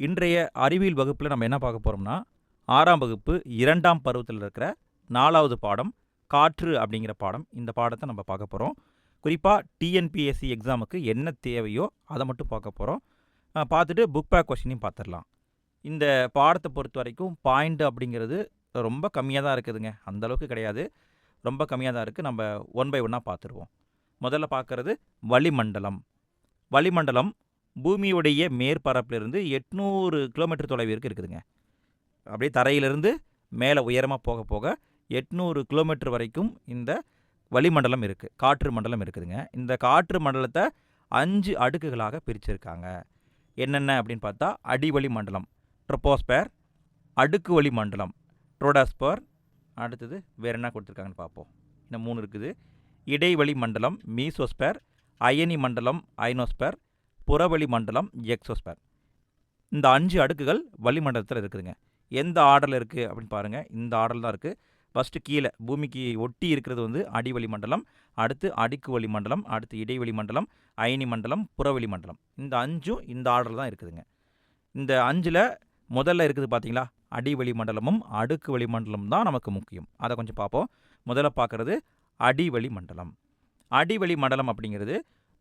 இன்றைய அறிவியல் வகுப்பில் நம்ம என்ன பார்க்க போகிறோம்னா ஆறாம் வகுப்பு இரண்டாம் பருவத்தில் இருக்கிற நாலாவது பாடம் காற்று அப்படிங்கிற பாடம் இந்த பாடத்தை நம்ம பார்க்க போகிறோம் குறிப்பாக டிஎன்பிஎஸ்சி எக்ஸாமுக்கு என்ன தேவையோ அதை மட்டும் பார்க்க போகிறோம் பார்த்துட்டு புக் பேக் கொஷினையும் பார்த்துடலாம். இந்த பாடத்தை பொறுத்த வரைக்கும் பாயிண்ட் அப்படிங்கிறது ரொம்ப கம்மியாக தான் இருக்குதுங்க. அந்த அளவுக்கு கிடையாது. ரொம்ப கம்மியாக தான் இருக்குது நம்ம ஒன் பை ஒன்னாக பார்த்துருவோம். முதல்ல பார்க்குறது வளிமண்டலம். வளிமண்டலம் பூமியுடைய மேற்பரப்பிலிருந்து எட்நூறு கிலோமீட்டர் தொலைவிற்கு இருக்குதுங்க. அப்படியே தரையிலிருந்து மேலே உயரமாக போக போக எட்நூறு கிலோமீட்டர் வரைக்கும் இந்த வளிமண்டலம் இருக்குது காற்று மண்டலம் இருக்குதுங்க. இந்த காற்று மண்டலத்தை அஞ்சு அடுக்குகளாக பிரிச்சிருக்காங்க. என்னென்ன அப்படின்னு பார்த்தா அடிவளி மண்டலம் ட்ரொப்போஸ்பேர் அடுக்கு வழி மண்டலம் ட்ரோடாஸ்பர் அடுத்தது வேறு என்ன கொடுத்துருக்காங்கன்னு பார்ப்போம். இன்னும் மூணு இருக்குது. இடைவெளி மண்டலம் மீசோஸ்பேர் அயனி மண்டலம் ஐனோஸ்பேர் புறவெளி மண்டலம் எக்ஸோஸ்பேர். இந்த அஞ்சு அடுக்குகள் வளிமண்டலத்தில் இருக்குதுங்க. எந்த ஆர்டரில் இருக்குது அப்படின்னு பாருங்கள் இந்த ஆர்டர் தான் இருக்குது ஃபஸ்ட்டு கீழே பூமிக்கு ஒட்டி இருக்கிறது வந்து அடிவளி மண்டலம் அடுத்து அடுக்கு வழி மண்டலம் அடுத்து இடைவெளி மண்டலம் அயனி மண்டலம் புறவெளி மண்டலம். இந்த அஞ்சும் இந்த ஆர்டர் தான் இருக்குதுங்க. இந்த அஞ்சில் முதல்ல இருக்குது பார்த்தீங்களா அடிவளி மண்டலமும் அடுக்கு வழி மண்டலம் தான் நமக்கு முக்கியம். அதை கொஞ்சம் பார்ப்போம். முதல்ல பார்க்குறது அடிவளி மண்டலம். அடிவளி மண்டலம் அப்படிங்கிறது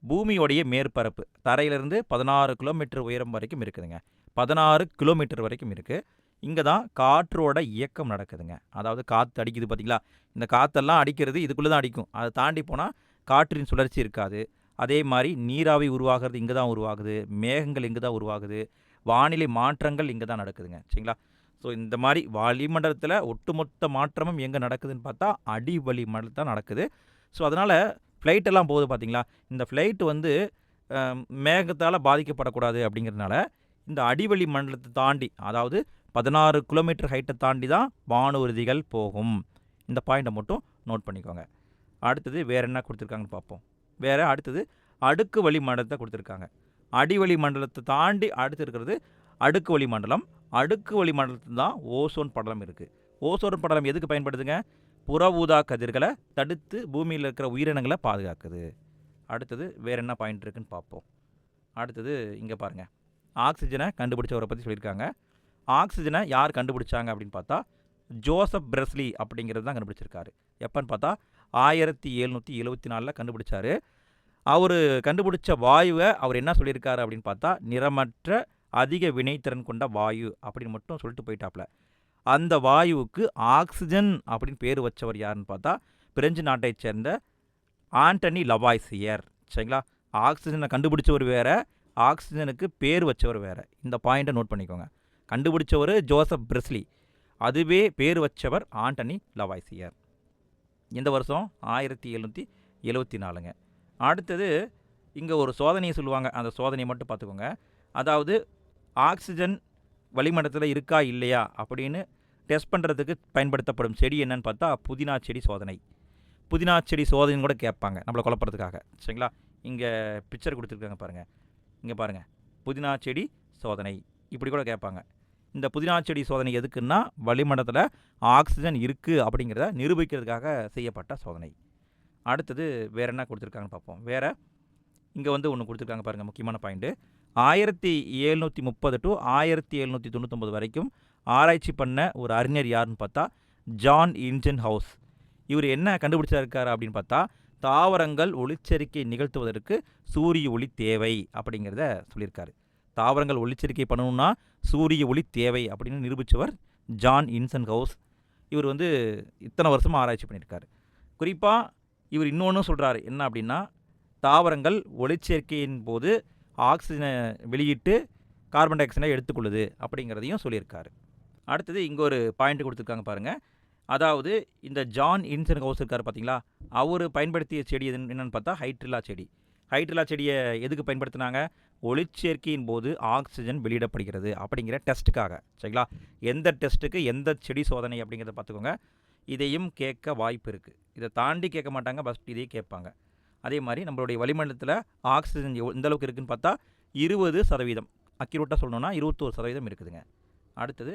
பூமியோடைய மேற்பரப்பு. தரையிலிருந்து பதினாறு கிலோமீட்டர் உயரம் வரைக்கும் இருக்குதுங்க. பதினாறு கிலோமீட்டர் வரைக்கும் இருக்குது இங்கே தான் காற்றோட இயக்கம் நடக்குதுங்க. அதாவது காற்று அடிக்குது பார்த்தீங்களா? இந்த காற்றெல்லாம் அடிக்கிறது இதுக்குள்ளே தான் அடிக்கும். அதை தாண்டி போனால் காற்றின் சுழற்சி இருக்காது. அதே மாதிரி நீராவி உருவாகிறது இங்கே தான் உருவாகுது. மேகங்கள் இங்கே தான் உருவாகுது. வானிலை மாற்றங்கள் இங்கே தான் நடக்குதுங்க. சரிங்களா? ஸோ இந்த மாதிரி வளிமண்டலத்தில் ஒட்டுமொத்த மாற்றமும் எங்கே நடக்குதுன்னு பார்த்தா அடி வளிமண்டலம் தான் நடக்குது. ஸோ அதனால் ஃப்ளைட்டெல்லாம் போகுது பார்த்தீங்களா? இந்த ஃப்ளைட் வந்து மேகத்தால் பாதிக்கப்படக்கூடாது அப்படிங்கிறதுனால இந்த அடிவளி மண்டலத்தை தாண்டி அதாவது பதினாறு கிலோமீட்டர் ஹைட்டை தாண்டி தான் வானூர்திகள் போகும். இந்த பாயிண்ட்டை மட்டும் நோட் பண்ணிக்கோங்க. அடுத்தது வேறு என்ன கொடுத்துருக்காங்கன்னு பார்ப்போம். வேறு அடுத்தது அடுக்கு வழி மண்டலத்தை கொடுத்துருக்காங்க. அடிவழி மண்டலத்தை தாண்டி அடுத்து இருக்கிறது அடுக்கு வழி மண்டலம். அடுக்கு வழி மண்டலத்தில் தான் ஓசோன் படலம் இருக்குது ஓசோன் படலம் எதுக்கு பயன்படுதுங்க? புற ஊதா கதிர்களை தடுத்து பூமியில் இருக்கிற உயிரினங்களை பாதுகாக்குது. அடுத்தது வேறு என்ன பாயிண்ட் இருக்குன்னு பார்ப்போம். அடுத்தது இங்கே பாருங்கள் ஆக்சிஜனை கண்டுபிடிச்சவரை பற்றி சொல்லியிருக்காங்க. ஆக்சிஜனை யார் கண்டுபிடிச்சாங்க அப்படின்னு பார்த்தா ஜோசப் பிரஸ்லி அப்படிங்கிறது தான் கண்டுபிடிச்சிருக்காரு. எப்போன்னு பார்த்தா ஆயிரத்தி எழுநூற்றி எழுபத்தி நாலில் கண்டுபிடிச்சாரு. அவர் கண்டுபிடிச்ச வாயுவை அவர் என்ன சொல்லியிருக்காரு அப்படின்னு பார்த்தா நிறமற்ற அதிக வினைத்திறன் கொண்ட வாயு அப்படின்னு மட்டும் சொல்லிட்டு போயிட்டாப்ல. அந்த வாயுவுக்கு ஆக்சிஜன் அப்படின்னு பேர் வச்சவர் யாருன்னு பார்த்தா பிரெஞ்சு நாட்டை சேர்ந்த ஆண்டனி லவாய்சியர். சரிங்களா? ஆக்சிஜனை கண்டுபிடிச்சவர் வேறு ஆக்சிஜனுக்கு பேர் வச்சவர் வேறு. இந்த பாயிண்ட்டை நோட் பண்ணிக்கோங்க. கண்டுபிடிச்சவர் ஜோசப் பிரெஸ்லி. அதுவே பேர் வச்சவர் ஆண்டனி லவாய்சியர். இந்த வருஷம் ஆயிரத்தி எழுநூற்றி எழுபத்தி நாலுங்க. அடுத்தது இங்கே ஒரு சோதனையை சொல்லுவாங்க. அந்த சோதனையை மட்டும் பார்த்துக்கோங்க. அதாவது ஆக்சிஜன் வளிமண்டலத்தில் இருக்கா இல்லையா அப்படின்னு டெஸ்ட் பண்ணுறதுக்கு பயன்படுத்தப்படும் செடி என்னன்னு பார்த்தா புதினா செடி சோதனை. புதினா செடி சோதனைன்னு கூட கேட்பாங்க நம்மளை குழப்பறதுக்காக. சரிங்களா? இங்கே பிக்சர் கொடுத்துருக்காங்க பாருங்கள் இங்கே பாருங்கள் புதினா செடி சோதனை. இப்படி கூட கேட்பாங்க. இந்த புதினா செடி சோதனை எதுக்குன்னா வளிமண்டலத்தில் ஆக்சிஜன் இருக்குது அப்படிங்கிறத நிரூபிக்கிறதுக்காக செய்யப்பட்ட சோதனை. அடுத்தது வேறு என்ன கொடுத்துருக்காங்கன்னு பார்ப்போம். வேறு இங்கே வந்து ஒன்று கொடுத்துருக்காங்க பாருங்கள் முக்கியமான பாயிண்ட்டு ஆயிரத்தி எழுநூற்றி முப்பது டு ஆயிரத்தி எழுநூற்றி தொண்ணூத்தொம்பது வரைக்கும் ஆராய்ச்சி பண்ண ஒரு அறிஞர் யாருன்னு பார்த்தா ஜான் இன்ஜன் ஹவுஸ் இவர் என்ன கண்டுபிடிச்சிருக்காரு அப்படின்னு பார்த்தா தாவரங்கள் ஒளிச்சரிக்கை நிகழ்த்துவதற்கு சூரிய ஒளி தேவை அப்படிங்கிறத சொல்லியிருக்காரு. தாவரங்கள் ஒளிச்சரிக்கை பண்ணணும்னா சூரிய ஒளி தேவை அப்படின்னு நிரூபித்தவர் ஜான் இன்சன் ஹவுஸ் இவர் வந்து இத்தனை வருஷமாக ஆராய்ச்சி பண்ணியிருக்காரு. குறிப்பாக இவர் இன்னொன்று சொல்கிறாரு என்ன அப்படின்னா தாவரங்கள் ஒளிச்சேர்க்கையின் போது ஆக்சிஜனை வெளியிட்டு கார்பன் டை ஆக்சைடை எடுத்துக்கொள்ளுது அப்படிங்கிறதையும் சொல்லியிருக்காரு. அடுத்தது இங்கே ஒரு பாயிண்ட் கொடுத்துருக்காங்க பாருங்கள் அதாவது இந்த ஜான் இன்சன் ஹவுஸ் இருக்கார் பார்த்தீங்களா அவர் பயன்படுத்திய செடி எது என்னென்னு பார்த்தா ஹைட்ரில்லா செடி. ஹைட்ரில்லா செடியை எதுக்கு பயன்படுத்தினாங்க? ஒளிச்சேர்க்கையின் போது ஆக்சிஜன் வெளியிடப்படுகிறது அப்படிங்கிற டெஸ்ட்டுக்காக சரிங்களா? எந்த டெஸ்ட்டுக்கு எந்த செடி சோதனை அப்படிங்கிறத பார்த்துக்கோங்க. இதையும் கேட்க வாய்ப்பு இருக்குது இதை தாண்டி கேட்க மாட்டாங்க ஃபஸ்ட் இதையும் கேட்பாங்க. அதே மாதிரி நம்மளுடைய வளிமண்டலத்தில் ஆக்சிஜன் எவ் எந்த அளவுக்கு இருக்குதுன்னு பார்த்தா இருபது சதவீதம். அக்யூரேட்டாக சொல்லணுன்னா இருபத்தோரு சதவீதம் இருக்குதுங்க. அடுத்தது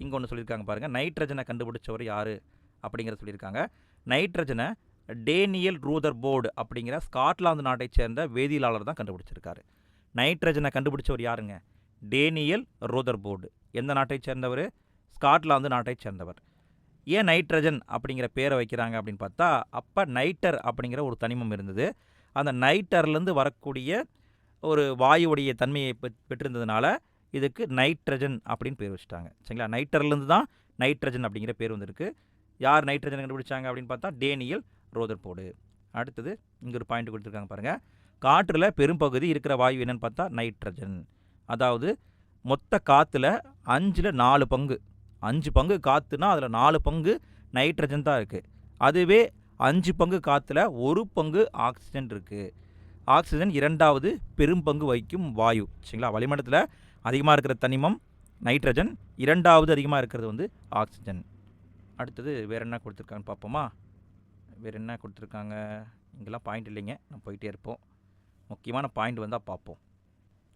இங்கே ஒன்று சொல்லியிருக்காங்க பாருங்கள் நைட்ரஜனை கண்டுபிடிச்சவர் யார்? அப்படிங்கிறத சொல்லியிருக்காங்க. நைட்ரஜனை டேனியல் ரூதர் போர்டு அப்படிங்கிற ஸ்காட்லாந்து நாட்டை சேர்ந்த வேதியியலாளர் தான் கண்டுபிடிச்சிருக்காரு. நைட்ரஜனை கண்டுபிடிச்சவர் யாருங்க? டேனியல் ரூதர் போர்டு எந்த நாட்டைச் சேர்ந்தவர்? ஸ்காட்லாந்து நாட்டைச் சேர்ந்தவர். ஏன் நைட்ரஜன் அப்படிங்கிற பேரை வைக்கிறாங்க அப்படின்னு பார்த்தா அப்போ நைட்டர் அப்படிங்கிற ஒரு தனிமம் இருந்தது. அந்த நைட்டர்லேருந்து வரக்கூடிய ஒரு வாயுடைய தன்மையை பெற்- பெற்றிருந்ததுனால இதுக்கு நைட்ரஜன் அப்படின்னு பேர் வச்சுட்டாங்க. சரிங்களா? நைட்டர்லேருந்து தான் நைட்ரஜன் அப்படிங்கிற பேர் வந்திருக்கு. யார் நைட்ரஜன் கண்டுபிடிச்சாங்க அப்படின்னு பார்த்தா டேனியல் ரோதர்போடு அடுத்தது இங்கே ஒரு பாயிண்ட் கொடுத்துருக்காங்க பாருங்கள் காற்றில் பெரும்பகுதி இருக்கிற வாயு என்னென்னு பார்த்தா நைட்ரஜன். அதாவது மொத்த காற்றுல அஞ்சில் நாலு பங்கு. அஞ்சு பங்கு காற்றுனா அதில் நாலு பங்கு நைட்ரஜன் தான் இருக்குது அதுவே அஞ்சு பங்கு காற்றுல ஒரு பங்கு ஆக்சிஜன் இருக்குது ஆக்சிஜன் இரண்டாவது பெரும்பங்கு வகிக்கும் வாயு. சரிங்களா? வளிமண்டலத்தில் அதிகமாக இருக்கிற தனிமம் நைட்ரஜன் இரண்டாவது அதிகமாக இருக்கிறது வந்து ஆக்சிஜன் அடுத்தது வேறு என்ன கொடுத்துருக்காங்கன்னு பார்ப்போமா? வேறு என்ன கொடுத்துருக்காங்க? இங்கெல்லாம் பாயிண்ட் இல்லைங்க. நம்ம போயிட்டே இருப்போம். முக்கியமான பாயிண்ட் வந்தால் பார்ப்போம்.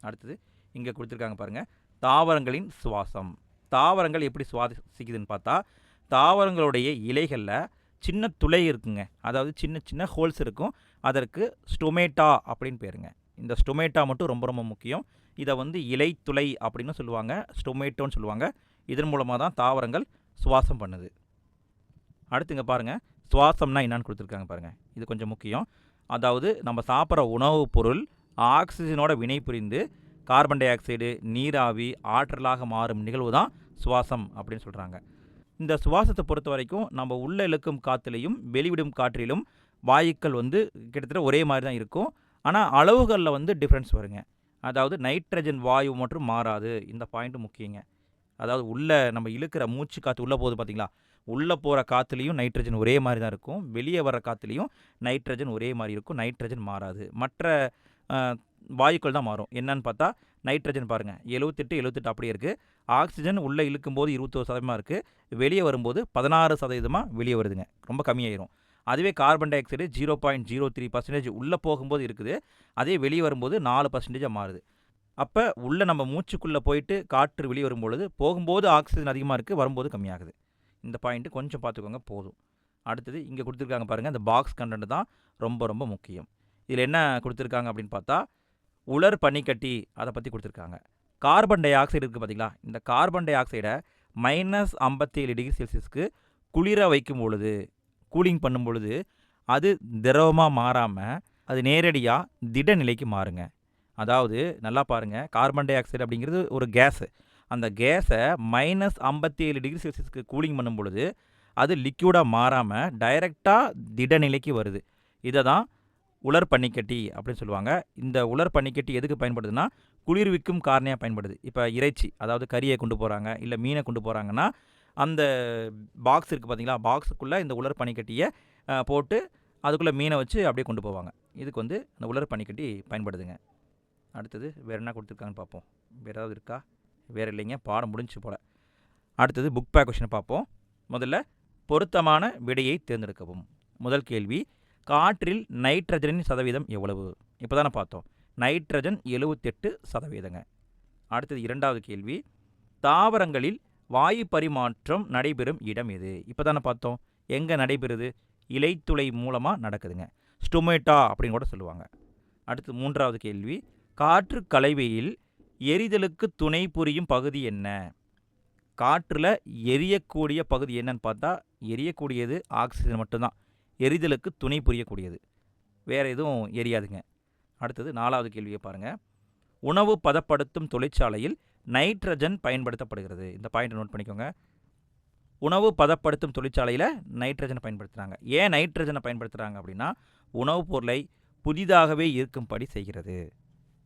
அடுத்தது இங்கே கொடுத்துருக்காங்க பாருங்கள் தாவரங்களின் சுவாசம். தாவரங்கள் எப்படி சுவாசிக்குதுன்னு பார்த்தா தாவரங்களுடைய இலைகளில் சின்ன துளை இருக்குங்க. அதாவது சின்ன சின்ன ஹோல்ஸ் இருக்கும். அதற்கு ஸ்டொமேட்டா அப்படின்னு பேருங்க. இந்த ஸ்டொமேட்டா மட்டும் ரொம்ப ரொம்ப முக்கியம். இதை வந்து இலைத்துளை அப்படின்னு சொல்லுவாங்க ஸ்டொமேட்டோன்னு சொல்லுவாங்க. இதன் மூலமாக தான் தாவரங்கள் சுவாசம் பண்ணுது. அடுத்துங்க பாருங்கள் சுவாசம்னா என்னன்னு கொடுத்துருக்காங்க பாருங்கள் இது கொஞ்சம் முக்கியம். அதாவது நம்ம சாப்பிட்ற உணவுப் பொருள் ஆக்சிஜனோட வினை புரிந்து கார்பன் டை ஆக்சைடு நீராவி ஆற்றலாக மாறும் நிகழ்வு தான் சுவாசம் அப்படின்னு சொல்கிறாங்க இந்த சுவாசத்தை பொறுத்த வரைக்கும் நம்ம உள்ளே இழுக்கும் காற்றுலையும் வெளிவிடும் காற்றிலும் வாயுக்கள் வந்து கிட்டத்தட்ட ஒரே மாதிரி தான் இருக்கும். ஆனால் அளவுகளில் வந்து டிஃப்ரென்ஸ் வருங்க. அதாவது நைட்ரஜன் வாயு மற்றும் மாறாது. இந்த பாயிண்ட் முக்கியங்க. அதாவது உள்ளே நம்ம இழுக்கிற மூச்சு காற்று உள்ளே போகுது பார்த்தீங்களா உள்ளே போகிற காற்றுலையும் நைட்ரஜன் ஒரே மாதிரி தான் இருக்கும். வெளியே வர காற்றுலையும் நைட்ரஜன் ஒரே மாதிரி இருக்கும். நைட்ரஜன் மாறாது. மற்ற வாயுக்கள் தான் மாறும். என்னன்னு பார்த்தா நைட்ரஜன் பாருங்கள் எழுவத்தெட்டு எழுவத்தெட்டு அப்படியே இருக்குது ஆக்சிஜன் உள்ளே இழுக்கும்போது இருபத்தோரு சதவீதமாக இருக்குது வெளியே வரும்போது பதினாறு சதவீதமாக வெளியே வருதுங்க. ரொம்ப கம்மியாயிரும். அதுவே carbon dioxide zero point zero three percentage உள்ளே போகும்போது இருக்குது. அதே வெளியே வரும்போது நாலு பர்சன்டேஜாக மாறுது. அப்போ உள்ளே நம்ம மூச்சுக்குள்ளே போயிட்டு காற்று வெளியே வரும்பொழுது போகும்போது ஆக்சிஜன் அதிகமாக இருக்குது வரும்போது கம்மியாகுது. இந்த பாயிண்ட்டு கொஞ்சம் பார்த்துக்கோங்க போதும். அடுத்தது இங்கே கொடுத்துருக்காங்க பாருங்கள் அந்த பாக்ஸ் கண்டென்ட் தான் ரொம்ப ரொம்ப முக்கியம். இதில் என்ன கொடுத்துருக்காங்க அப்படின்னு பார்த்தா உலர் பனிக்கட்டி அதை பற்றி கொடுத்துருக்காங்க. கார்பன் டை ஆக்சைடு இருக்குது பார்த்தீங்களா இந்த கார்பன் டை ஆக்சைடை மைனஸ் ஐம்பத்தி ஏழு டிகிரி செல்சியஸ்க்கு குளிர வைக்கும் பொழுது கூலிங் பண்ணும் பொழுது அது திரவமாக மாறாமல் அது நேரடியாக திட நிலைக்கு மாறுங்க. அதாவது நல்லா பாருங்கள் கார்பன் டை ஆக்சைடு அப்படிங்கிறது ஒரு கேஸு. அந்த கேஸை மைனஸ் ஐம்பத்தி ஏழு டிகிரி செல்சியஸ்க்கு கூலிங் பண்ணும் பொழுது அது லிக்யூடாக மாறாமல் டைரெக்டாக திட நிலைக்கு வருது. இதை தான் உலர் பனிக்கட்டி அப்படின்னு சொல்லுவாங்க. இந்த உலர் பனிக்கட்டி எதுக்கு பயன்படுதுன்னா குளிர்விக்கும் காரணியாக பயன்படுது. இப்போ இறைச்சி அதாவது கறியை கொண்டு போகிறாங்க இல்லை மீனை கொண்டு போகிறாங்கன்னா அந்த பாக்ஸ் இருக்குது பார்த்தீங்களா பாக்ஸுக்குள்ளே இந்த உலர் பனிக்கட்டியை போட்டு அதுக்குள்ளே மீனை வச்சு அப்படியே கொண்டு போவாங்க. இதுக்கு வந்து அந்த உலர் பனிக்கட்டி பயன்படுதுங்க. அடுத்தது வேறு என்ன கொடுத்துருக்காங்கன்னு பார்ப்போம் வேறு ஏதாவது இருக்கா? வேறு இல்லைங்க. பாடம் முடிஞ்சு போல். அடுத்தது புக் பேக் கொஷினை பார்ப்போம் முதல்ல பொருத்தமான விடையை தேர்ந்தெடுக்கவும். முதல் கேள்வி காற்றில் நைட்ரஜனின் சதவீதம் எவ்வளவு? இப்போ தானே பார்த்தோம். நைட்ரஜன் எழுவத்தெட்டு சதவீதங்க. அடுத்தது இரண்டாவது கேள்வி தாவரங்களில் வாயு பரிமாற்றம் நடைபெறும் இடம் இது. இப்போ தானே பார்த்தோம் எங்கே நடைபெறுது? இலைத்துளை மூலமாக நடக்குதுங்க. ஸ்டொமேட்டா அப்படின்னு கூட சொல்லுவாங்க. அடுத்து மூன்றாவது கேள்வி காற்று கலவையில் எரிதலுக்கு துணை புரியும் பகுதி என்ன? காற்றில் எரியக்கூடிய பகுதி என்னன்னு பார்த்தா எரியக்கூடியது ஆக்சிஜன் மட்டும்தான். எரிதலுக்கு துணை புரியக்கூடியது. வேறு எதுவும் எரியாதுங்க. அடுத்தது நாலாவது கேள்வியை பாருங்கள் உணவு பதப்படுத்தும் தொழிற்சாலையில் நைட்ரஜன் பயன்படுத்தப்படுகிறது. இந்த பாயிண்ட் நோட் பண்ணிக்கோங்க. உணவு பதப்படுத்தும் தொழிற்சாலையில் நைட்ரஜனை பயன்படுத்துகிறாங்க ஏன் நைட்ரஜனை பயன்படுத்துகிறாங்க அப்படின்னா உணவுப் பொருளை புதிதாகவே இருக்கும்படி செய்கிறது.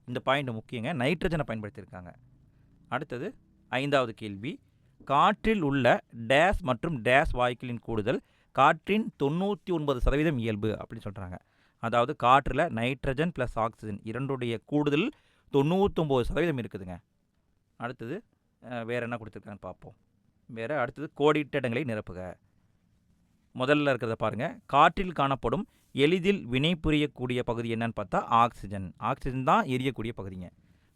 இந்த பாயிண்ட் முக்கியங்க. நைட்ரஜனை பயன்படுத்தியிருக்காங்க. அடுத்தது ஐந்தாவது கேள்வி. காற்றில் உள்ள டேஸ் மற்றும் டேஸ் வாயுக்களின் கூடுதல் காற்றின் தொண்ணூற்றி ஒன்பது சதவீதம் இயல்பு அப்படின்னு சொல்கிறாங்க அதாவது காற்றில் நைட்ரஜன் ப்ளஸ் ஆக்சிஜன் இரண்டுடைய கூடுதல் தொண்ணூற்றொம்பது சதவீதம் இருக்குதுங்க. அடுத்தது வேறு என்ன கொடுத்துருக்காங்கன்னு பார்ப்போம். வேறு அடுத்தது கோடிட்ட இடங்களை நிரப்புக. முதல்ல இருக்கிறத பாருங்கள் காற்றில் காணப்படும் எளிதில் வினை புரியக்கூடிய பகுதி என்னன்னு பார்த்தா ஆக்சிஜன். ஆக்சிஜன் தான் எரியக்கூடிய பகுதிங்க.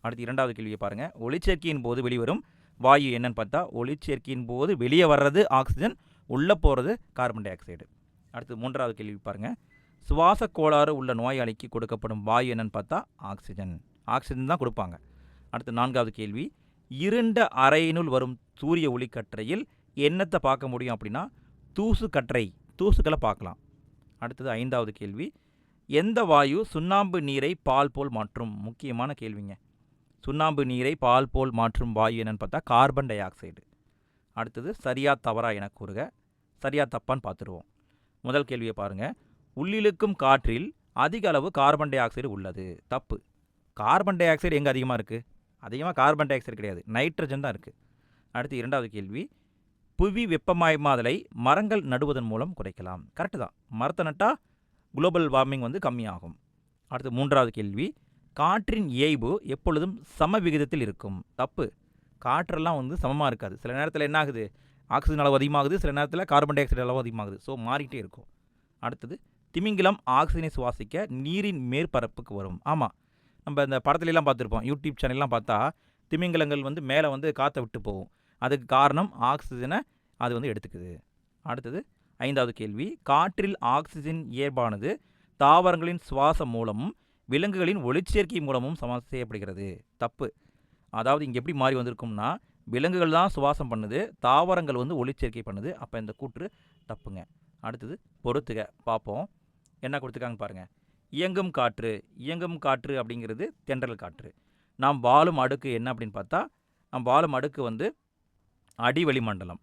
அடுத்து இரண்டாவது கேள்வியை பாருங்கள் ஒளிச்சேர்க்கையின் போது வெளிவரும் வாயு என்னன்னு பார்த்தா ஒளிச்சேர்க்கையின் போது வெளியே வர்றது ஆக்சிஜன் உள்ளே போகிறது கார்பன் டை ஆக்சைடு. அடுத்து மூன்றாவது கேள்வி பாருங்கள் சுவாச கோளாறு உள்ள நோயாளிக்கு கொடுக்கப்படும் வாயு என்னன்னு பார்த்தா ஆக்சிஜன். ஆக்சிஜன் தான் கொடுப்பாங்க. அடுத்து நான்காவது கேள்வி. இருண்ட அறையினுள் வரும் சூரிய ஒளிக்கற்றையில் என்னத்தை பார்க்க முடியும் அப்படின்னா தூசு கற்றை தூசுக்களை பார்க்கலாம். அடுத்தது ஐந்தாவது கேள்வி. எந்த வாயு சுண்ணாம்பு நீரை பால் போல் மாற்றும்? முக்கியமான கேள்விங்க. சுண்ணாம்பு நீரை பால் போல் மாற்றும் வாயு என்னன்னு பார்த்தா கார்பன் டை ஆக்சைடு அடுத்தது சரியா தவறா என கூறுக. சரியா தப்பான்னு பார்த்துருவோம். முதல் கேள்வியை பாருங்கள் உள்ளிழுக்கும் காற்றில் அதிக அளவு கார்பன் டை ஆக்சைடு உள்ளது. தப்பு. கார்பன் டை ஆக்சைடு எங்கே அதிகமாக இருக்குது அதிகமாக கார்பன் டை ஆக்சைடு கிடையாது. நைட்ரஜன் தான் இருக்குது அடுத்து இரண்டாவது கேள்வி. புவி வெப்பமயமாதலை மரங்கள் நடுவதன் மூலம் குறைக்கலாம். கரெக்டு தான். மரத்தை நட்டால் குளோபல் வார்மிங் வந்து கம்மியாகும். அடுத்து மூன்றாவது கேள்வி. காற்றின் இயைபு எப்பொழுதும் சம விகிதத்தில் இருக்கும். தப்பு. காற்றெல்லாம் வந்து சமமாக இருக்காது. சில நேரத்தில் என்ன ஆகுது? ஆக்சிஜன் அளவு அதிகமாகுது. சில நேரத்தில் கார்பன் டை ஆக்சைடு அளவு அதிகமாகுது. ஸோ மாறிக்கிட்டே இருக்கும். அடுத்தது திமிங்கிலம் ஆக்சிஜனை சுவாசிக்க நீரின் மேற்பரப்புக்கு வரும். ஆமாம் நம்ம இந்த படத்துலலாம் பார்த்துருப்போம். யூடியூப் சேனல்லாம் பார்த்தா திமிங்கலங்கள் வந்து மேலே வந்து காற்றை விட்டு போகும். அதுக்கு காரணம் ஆக்சிஜனை அது வந்து எடுத்துக்குது. அடுத்தது ஐந்தாவது கேள்வி. காற்றில் ஆக்சிஜன் இயல்பானது தாவரங்களின் சுவாசம் மூலமும் விலங்குகளின் ஒளிச்சேர்க்கை மூலமும் சமன் செய்யப்படுகிறது. தப்பு. அதாவது இங்கே எப்படி மாறி வந்திருக்கும்னா விலங்குகள் தான் சுவாசம் பண்ணுது தாவரங்கள் வந்து ஒளிச்சேர்க்கை பண்ணுது. அப்போ இந்த கூற்று தப்புங்க. அடுத்தது பொறுத்துக. பார்ப்போம். என்ன கொடுத்துருக்காங்க பாருங்கள் இயங்கும் காற்று இயங்கும் காற்று அப்படிங்கிறது தென்றல் காற்று. நாம் வாழும் அடுக்கு என்ன அப்படின்னு பார்த்தா நாம் வாழும் அடுக்கு வந்து அடிவளி மண்டலம்.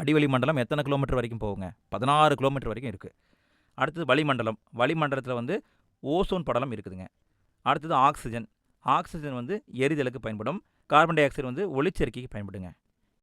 அடிவளி மண்டலம் எத்தனை கிலோமீட்டர் வரைக்கும் போகுங்க? பதினாறு கிலோமீட்டர் வரைக்கும் இருக்குது அடுத்தது வளிமண்டலம் வளிமண்டலத்தில் வந்து ஓசோன் படலம் இருக்குதுங்க. அடுத்தது ஆக்சிஜன். ஆக்சிஜன் வந்து எரிதலுக்கு பயன்படும். கார்பன் டை ஆக்சைடு வந்து ஒளிச்சேர்க்கைக்கு பயன்படுங்க.